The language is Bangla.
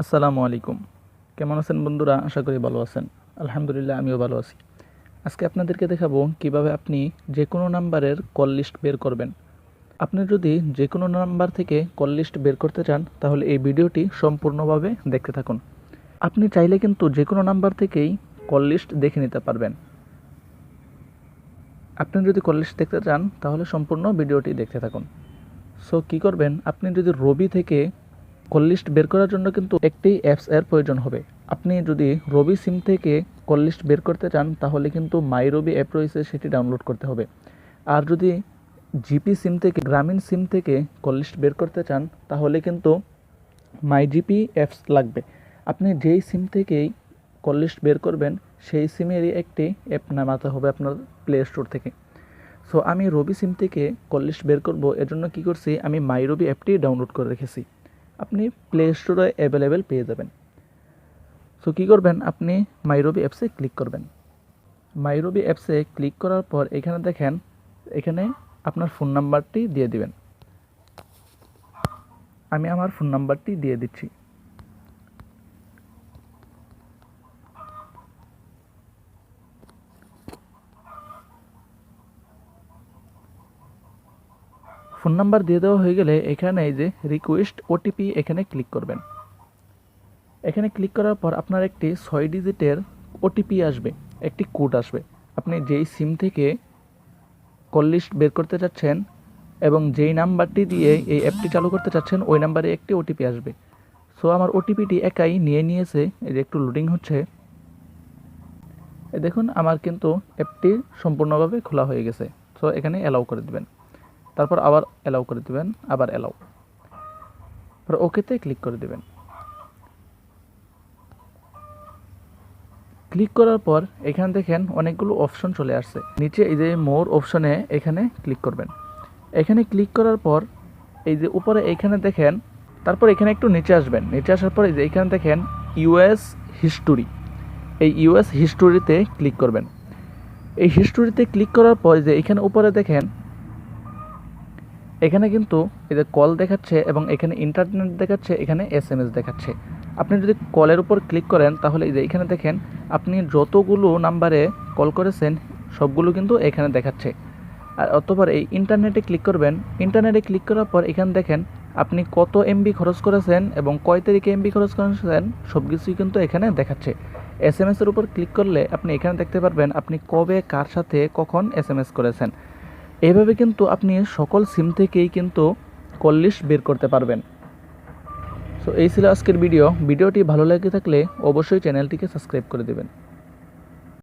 আসসালামু আলাইকুম। কেমন আছেন বন্ধুরা? আশা করি ভালো আছেন। আলহামদুলিল্লাহ, আমিও ভালো আছি। আজকে আপনাদেরকে দেখাবো কীভাবে আপনি যে কোনো নাম্বারের কল লিস্ট বের করবেন। আপনি যদি যে কোনো নাম্বার থেকে কল লিস্ট বের করতে চান, তাহলে এই ভিডিওটি সম্পূর্ণভাবে দেখতে থাকুন। আপনি চাইলে কিন্তু যে কোনো নাম্বার থেকেই কল লিস্ট দেখে নিতে পারবেন। আপনি যদি কল লিস্ট দেখতে চান, তাহলে সম্পূর্ণ ভিডিওটি দেখতে থাকুন। সো, কি করবেন? আপনি যদি রবি থেকে কল লিস্ট বের করার জন্য কিন্তু একটি অ্যাপস এর প্রয়োজন হবে। আপনি যদি রবি সিম থেকে কল লিস্ট বের করতে চান, তাহলে কিন্তু মাই রবি অ্যাপ রয়েছে, সেটি ডাউনলোড করতে হবে। আর যদি জিপি সিম থেকে গ্রামীণ সিম থেকে কল লিস্ট বের করতে চান, তাহলে কিন্তু মাই জিপি অ্যাপস লাগবে। আপনি যেই সিম থেকেই কল লিস্ট বের করবেন, সেই সিমেরই একটি অ্যাপ নামাতে হবে আপনার প্লে স্টোর থেকে। সো আমি রবি সিম থেকে কল লিস্ট বের করব এর জন্য কী করছি, আমি মাই রবি অ্যাপটি ডাউনলোড করে রেখেছি। আপনি প্লে স্টোরে অ্যাভেলেবেল পেয়ে যাবেন। সো কী করবেন? আপনি মাইরবি অ্যাপসে ক্লিক করবেন। মাইরবি অ্যাপসে ক্লিক করার পর এখানে দেখেন, এখানে আপনার ফোন নাম্বারটি দিয়ে দিবেন। আমি আমার ফোন নাম্বারটি দিয়ে দিচ্ছি। ফোন নাম্বার দিয়ে দেওয়া হয়ে গেলে এখানে এই যে রিকোয়েস্ট ওটিপি এখানে ক্লিক করবেন। এখানে ক্লিক করার পর আপনার একটি ছয় ডিজিটের ওটিপি আসবে, একটি কোড আসবে। আপনি যেই সিম থেকে কল লিস্ট বের করতে চাচ্ছেন এবং যেই নাম্বারটি দিয়ে এই অ্যাপটি চালু করতে চাচ্ছেন, ওই নাম্বারে একটি ওটিপি আসবে। সো আমার ওটিপিটি একাই নিয়ে নিয়েছে। এই যে একটু লোডিং হচ্ছে। দেখুন, আমার কিন্তু অ্যাপটি সম্পূর্ণভাবে খোলা হয়ে গেছে। সো এখানে অ্যালাউ করে দিবেন। তারপর আবার অ্যালাউ করে দিবেন, আবার অ্যালাউ তারপর ওকেতে ক্লিক করে দিবেন। ক্লিক করার পর এখানে দেখেন অনেকগুলো অপশন চলে আসছে। নিচে এই যে মোর অপশনে এখানে ক্লিক করবেন। এখানে ক্লিক করার পর এই যে উপরে এখানে দেখেন, তারপর এখানে একটু নিচে আসবেন। নিচে আসার পর এই যে এখানে দেখেন ইউএস হিস্টোরি এই ইউএস হিস্টোরিতে ক্লিক করবেন। এই হিস্টোরিতে ক্লিক করার পর যে এখানে উপরে দেখেন এখানে কিন্তু যে কল দেখাচ্ছে এবং এখানে ইন্টারনেট দেখাচ্ছে, এখানে এস এম এস দেখাচ্ছে। আপনি যদি কলের উপর ক্লিক করেন, তাহলে এই যে এখানে দেখেন, আপনি যতগুলো নাম্বারে কল করেছেন, সবগুলো কিন্তু এখানে দেখাচ্ছে। আর অতবার এই ইন্টারনেটে ক্লিক করবেন ইন্টারনেটে ক্লিক করার পর এখানে দেখেন, আপনি কত এমবি খরচ করেছেন এবং কয় তারিখে এমবি খরচ করেছেন সব কিছুই কিন্তু এখানে দেখাচ্ছে। এস এম এসের উপর ক্লিক করলে আপনি এখানে দেখতে পারবেন, আপনি কবে কার সাথে কখন এস এম এস করেছেন। এইভাবে কিন্তু আপনি সকল সিম থেকেই কিন্তু কল লিস্ট বের করতে পারবেন। সো এই ছিল আজকের ভিডিও ভিডিওটি ভালো লাগে থাকলে অবশ্যই চ্যানেলটিকে সাবস্ক্রাইব করে দেবেন।